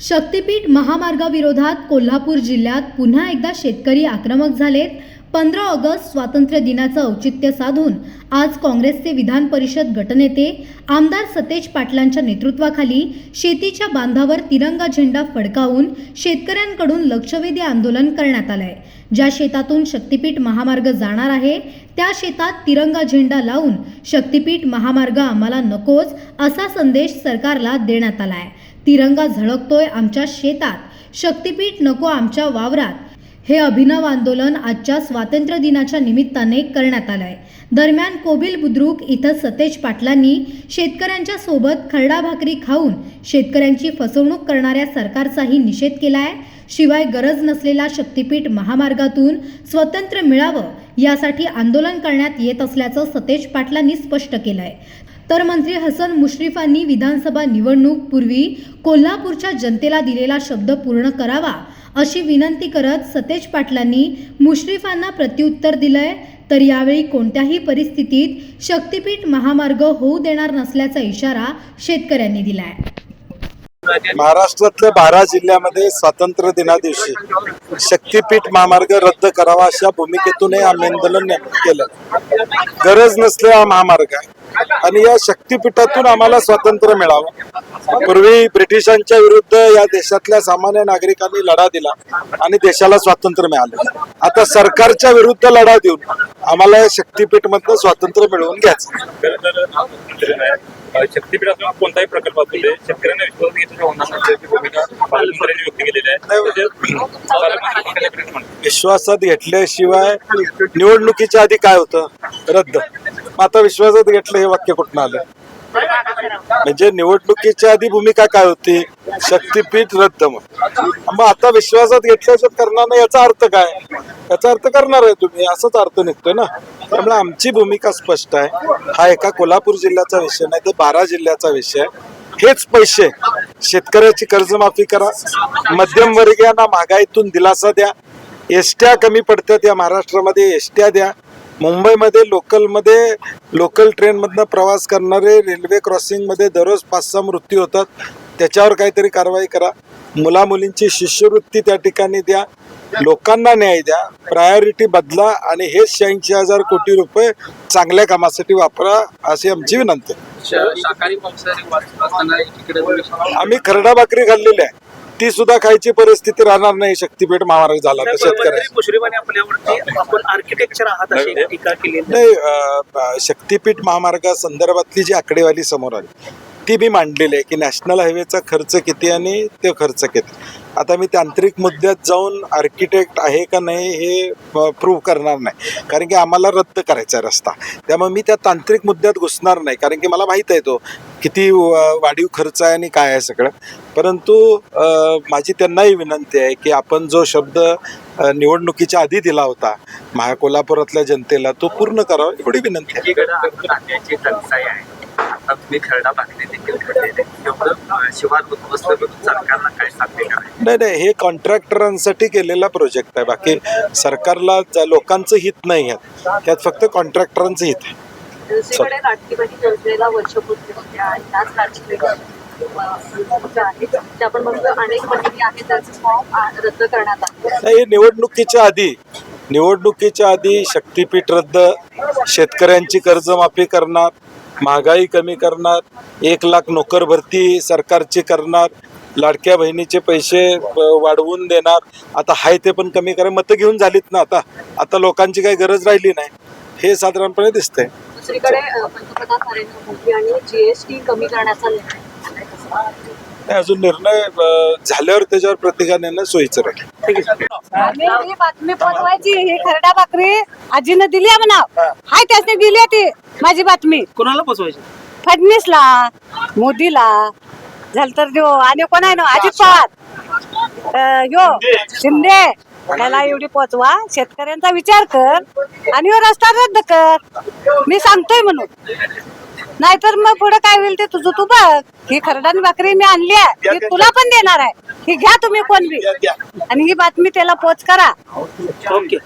शक्तीपीठ महामार्गाविरोधात कोल्हापूर जिल्ह्यात पुन्हा एकदा शेतकरी आक्रमक झालेत. पंधरा ऑगस्ट स्वातंत्र्य दिनाचं औचित्य साधून आज काँग्रेसचे विधान परिषद गटनेते आमदार सतेज पाटलांच्या नेतृत्वाखाली शेतीच्या बांधावर तिरंगा झेंडा फडकावून शेतकऱ्यांकडून लक्षवेधी आंदोलन करण्यात आलंय. ज्या शेतातून शक्तीपीठ महामार्ग जाणार आहे त्या शेतात तिरंगा झेंडा लावून शक्तीपीठ महामार्ग आम्हाला नकोच असा संदेश सरकारला देण्यात आलाय. तिरंगा झळकतोय आमच्या शेतात. शक्तीपीठ नको आमच्या वावरात. हे अभिनव आंदोलन आजच्या स्वातंत्र्य दिनाच्या निमित्ताने करण्यात आलंय. दरम्यान कोबिल बुद्रुक इथं सतेज पाटलांनी शेतकऱ्यांच्या सोबत खरडा भाकरी खाऊन शेतकऱ्यांची फसवणूक करणाऱ्या सरकारचाही निषेध केलाय. शिवाय गरज नसलेला शक्तीपीठ महामार्गातून स्वतंत्र मिळावं यासाठी आंदोलन करण्यात येत असल्याचं सतेज पाटलांनी स्पष्ट केलंय. तर मंत्री हसन मुश्रीफांनी विधानसभा निवडणूक पूर्वी कोल्हापूरच्या जनतेला दिलेला शब्द पूर्ण करावा अशी विनंती करत सतेज पाटलांनी मुश्रीफांना प्रत्युत्तर दिलंय. तर यावेळी कोणत्याही परिस्थितीत शक्तीपीठ महामार्ग होऊ देणार नसल्याचा इशारा शेतकऱ्यांनी दिलाय. महाराष्ट्रातल्या बारा जिल्ह्यामध्ये स्वातंत्र्य दिना दिवशी शक्तीपीठ महामार्ग रद्द करावा अशा भूमिकेतूनही आम्ही आंदोलन केलं. गरज नसले हा महामार्ग आहे. आणि या शक्तीपीठातून आम्हाला स्वातंत्र्य मिळावं. पूर्वी ब्रिटिशांच्या विरुद्ध या देशातल्या सामान्य नागरिकांनी लढा दिला आणि देशाला स्वातंत्र्य मिळालं. आता सरकारच्या विरुद्ध लढा देऊन आम्हाला या शक्तीपीठ मधनं स्वातंत्र्य मिळवून घ्यायचं. शक्तीपीठातून कोणताही प्रकल्प असू दे शेतकऱ्यांना विश्वास घेतलेला होणार नसल्याची भूमिका पालकमंत्र्यांनी व्यक्त केलेली आहे. तसेच पालकमंत्री पंकजा मुंडे म्हणतात. विश्वासात घेतल्याशिवाय निवडणुकीच्या आधी काय होतं? रद्द. मग आता विश्वासात घेतलं हे वाक्य कुठं आलं? म्हणजे निवडणुकीच्या आधी भूमिका काय होती? शक्तीपीठ रद्द मग आता विश्वासात घेतल्याचं करणार नाही याचा अर्थ काय? याचा अर्थ करणार आहे तुम्ही असाच अर्थ निघतोय ना? त्यामुळे आमची भूमिका स्पष्ट आहे. हा एका कोल्हापूर जिल्ह्याचा विषय नाही तर बारा जिल्ह्याचा विषय हेच पैसे शेतकऱ्याची कर्जमाफी करा. मध्यमवर्गीयांना महागाईतून दिलासा द्या. एसट्या कमी पडतात या महाराष्ट्रामध्ये एसट्या द्या. मुंबईमध्ये लोकलमध्ये लोकल ट्रेनमधनं प्रवास करणारे रेल्वे क्रॉसिंगमध्ये दररोज पाच सहा मृत्यू होतात. त्याच्यावर काहीतरी कारवाई करा. मुला मुलींची शिष्यवृत्ती त्या ठिकाणी द्या. लोकांना न्याय द्या. प्रायोरिटी बदला आणि हेच शहाऐंशी हजार कोटी रुपये चांगल्या कामासाठी वापरा अशी आमची विनंती आहे. आम्ही खरडा भाकरी खाल्लेली आहे. ती सुद्धा खायची परिस्थिती राहणार नाही शक्तीपीठ महामार्ग झाला तर केली नाही शक्तीपीठ महामार्गा संदर्भातली जी आकडेवारी समोर आली ती मी मांडलेली आहे की नॅशनल हायवेचा खर्च किती आणि ते खर्च किती. आता मी तांत्रिक मुद्द्यात जाऊन आर्किटेक्ट आहे का नाही हे प्रूव्ह करणार नाही. कारण की आम्हाला रद्द करायचा आहे रस्ता. त्यामुळे मी त्या तांत्रिक मुद्द्यात घुसणार नाही. कारण की मला माहीत आहे तो किती व- वाढीव खर्च आहे आणि काय आहे सगळं. परंतु माझी त्यांनाही विनंती आहे की आपण जो शब्द निवडणुकीच्या आधी दिला होता महा कोल्हापुरातल्या जनतेला तो पूर्ण करावा एवढी विनंती आहे. तुम्ही खरडा भाकरी देखील एवढं शिवार सरकारला काय नाही. नाही हे कॉन्ट्रॅक्टरांसाठी केलेला प्रोजेक्ट आहे. बाकी सरकारला लोकांचं हित नाही आहे त्यात फक्त कॉन्ट्रॅक्टरांचं हित आहे. दुसरीकडे वर्षपूर्ती होत्या त्याच नाही हे निवडणुकीच्या आधी निवडणुकीच्या आधी शक्तीपीठ रद्द शेतकऱ्यांची कर्जमाफी करणार महागाई कमी करणार एक लाख नोकर भरती सरकारची करणार लाडक्या बहिणीचे पैसे वाढवून देणार. आता हाय ते पण कमी करा मतं घेऊन झालीत ना आता. आता लोकांची काही गरज राहिली नाही. हे साधारणपणे दिसतंय. दुसरीकडे पंतप्रधान नरेंद्र मोदी आणि जीएसटी कमी करण्याचा निर्णय नाही, अजून निर्णय झाल्यावर त्याच्यावर प्रतिकार नेणं सोयीचं राहील. ही बातमी पोचवायची ही खरडा भाकरी आजीनं दिली आहे म्हणा हाय त्याने दिली आहे ती माझी बातमी. कोणाला पोचवायची फडणीसला मोदीला झालं तर देऊ आणि कोण आहे ना अजित पवार. यो शिंदे. त्याला एवढी पोचवा शेतकऱ्यांचा विचार कर आणि रस्ता रद्द कर. मी सांगतोय म्हणून. नाहीतर मग पुढे काय होईल ते तुझं तू बघ. ही खरडान भाकरी मी आणली आहे. ही तुला पण देणार आहे. ही घ्या तुम्ही कोण बी. आणि ही बातमी त्याला पोच करा. ओके.